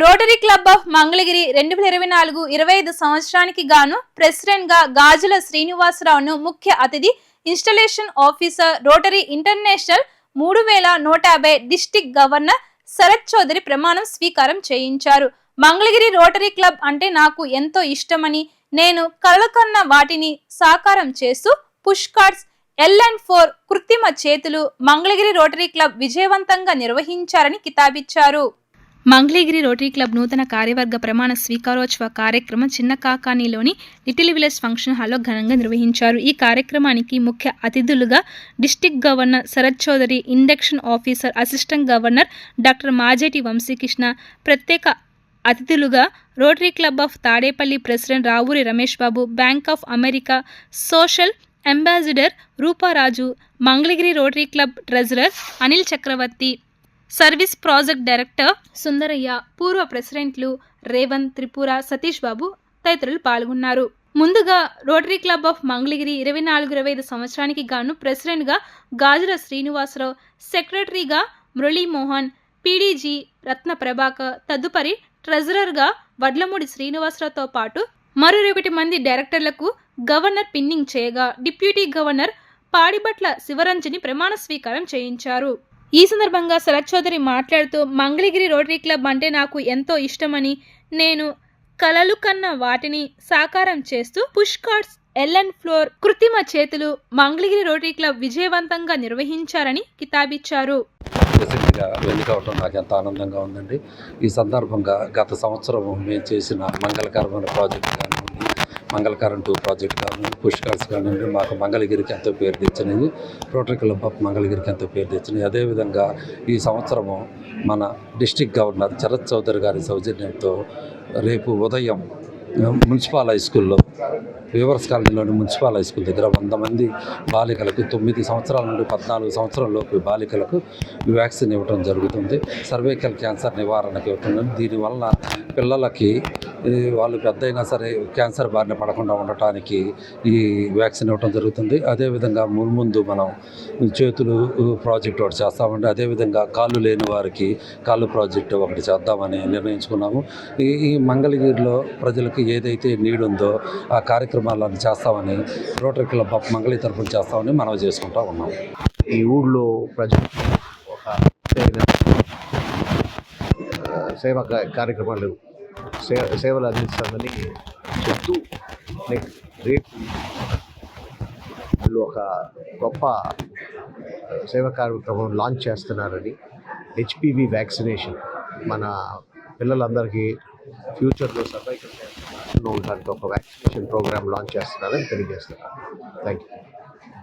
Rotary club of Mangalagiri రెండు వేల ఇరవై నాలుగు ఇరవై ఐదు సంవత్సరానికి గాను ప్రెసిడెంట్గా గాజుల శ్రీనివాసరావును ముఖ్య అతిథి ఇన్స్టలేషన్ ఆఫీసర్ రోటరీ ఇంటర్నేషనల్ మూడు వేల నూట యాభై డిస్టిక్ గవర్నర్ శరత్ చౌదరి ప్రమాణం స్వీకారం చేయించారు. మంగళగిరి రోటరీ క్లబ్ అంటే నాకు ఎంతో ఇష్టమని నేను కలకన్న వాటిని సాకారం చేస్తూ push cards L and four కృత్రిమ చేతులు మంగళగిరి రోటరీ క్లబ్ విజయవంతంగా నిర్వహించారని కితాబిచ్చారు. మంగళగిరి రోటరీ క్లబ్ నూతన కార్యవర్గ ప్రమాణ స్వీకారోత్సవ కార్యక్రమం చిన్న కాకానీలోని లిటిల్ విలేజ్ ఫంక్షన్ హాల్లో ఘనంగా నిర్వహించారు. ఈ కార్యక్రమానికి ముఖ్య అతిథులుగా district governor Sarath Chowdary induction officer assistant governor doctor Majeti Vamsikrishna ప్రత్యేక అతిథులుగా rotary club of Tadepalli president Ravuri Ramesh Babu bank of America social ambassador Ruparaju Mangalagiri rotary club treasurer Anil Chakravarthy service project director Sundaraiah పూర్వ ప్రెసిడెంట్లు రేవంత్ త్రిపుర సతీష్ బాబు తదితరులు పాల్గొన్నారు. ముందుగా rotary club of Mangalagiri ఇరవై నాలుగు ఇరవై ఐదు సంవత్సరానికి గాను ప్రెసిడెంట్గా గాజుల శ్రీనివాసరావు సెక్రటరీగా మురళీమోహన్ పీడీజీ రత్న ప్రభాకర్ తదుపరి ట్రెజరర్గా వడ్లమూడి శ్రీనివాసరావుతో పాటు మరో ఒకటి మంది డైరెక్టర్లకు గవర్నర్ పిన్నింగ్ చేయగా డిప్యూటీ గవర్నర్ పాడిబట్ల శివరంజని ప్రమాణ స్వీకారం చేయించారు. ఈ సందర్భంగా శరత్ చౌదరి మాట్లాడుతూ మంగళగిరి రోటరీ క్లబ్ అంటే నాకు ఎంతో ఇష్టమని నేను కలలు కన్న వాటిని సాకారం చేస్తూ push cards L and floor కృత్రిమ చేతులు మంగళగిరి రోటరీ క్లబ్ విజయవంతంగా నిర్వహించారని కితాబిచ్చారు. ప్రెసిడెంట్గా ఎన్నికవటం నాకు ఎంత ఆనందంగా ఉందండి. ఈ సందర్భంగా గత సంవత్సరం మేము చేసిన మంగళకరమైన ప్రాజెక్ట్ కానివ్వండి మంగళకరం టూ ప్రాజెక్ట్ కానివ్వండి పుష్కర్స్ కానివ్వండి మాకు మంగళగిరికి ఎంతో పేరు తెచ్చినవి. రోటరీ క్లబ్ ఆఫ్ మంగళగిరికి ఎంతో పేరు తెచ్చినవి. అదేవిధంగా ఈ సంవత్సరము మన డిస్టిక్ గవర్నర్ శరత్ చౌదరి గారి సౌజన్యంతో రేపు ఉదయం మున్సిపల్ హై స్కూల్లో వివర్స్ కాలనీలోని మున్సిపల్ హై స్కూల్ దగ్గర వంద మంది బాలికలకు తొమ్మిది సంవత్సరాల నుండి పద్నాలుగు సంవత్సరాలలోపు బాలికలకు వ్యాక్సిన్ ఇవ్వడం జరుగుతుంది. సర్వైకల్ క్యాన్సర్ నివారణకు ఇవ్వడం దీనివల్ల పిల్లలకి వాళ్ళు పెద్ద అయినా సరే క్యాన్సర్ బారిన పడకుండా ఉండటానికి ఈ వ్యాక్సిన్ ఇవ్వడం జరుగుతుంది. అదేవిధంగా మున్ముందు మనం చేతులు ప్రాజెక్ట్ ఒకటి చేస్తామండి. అదేవిధంగా కాళ్ళు లేని వారికి కాళ్ళు ప్రాజెక్టు ఒకటి చేద్దామని నిర్ణయించుకున్నాము. ఈ ఈ మంగళగిరిలో ప్రజలకు ఏదైతే నీడ్ ఉందో ఆ కార్యక్రమాలను చేస్తామని రోటరీ క్లబ్ ఆఫ్ మంగళి తరఫున చేస్తామని మనం చేసుకుంటా ఉన్నాం. ఈ ఊళ్ళో ప్రజలు ఒక సేవ- సేవా కార్యక్రమాలు సే సేవలు అందిస్తామని చెప్తూ నెక్స్ట్ రేపు వాళ్ళు ఒక గొప్ప సేవా కార్యక్రమం లాంచ్ చేస్తున్నారని హెచ్పివి వ్యాక్సినేషన్. మన పిల్లలందరికీ ఫ్యూచర్లో సర్వైకల్ ఉండడానికి ఒక వ్యాక్సినేషన్ ప్రోగ్రామ్ లాంచ్ చేస్తున్నారని తెలియజేస్తున్నారు థ్యాంక్ యూ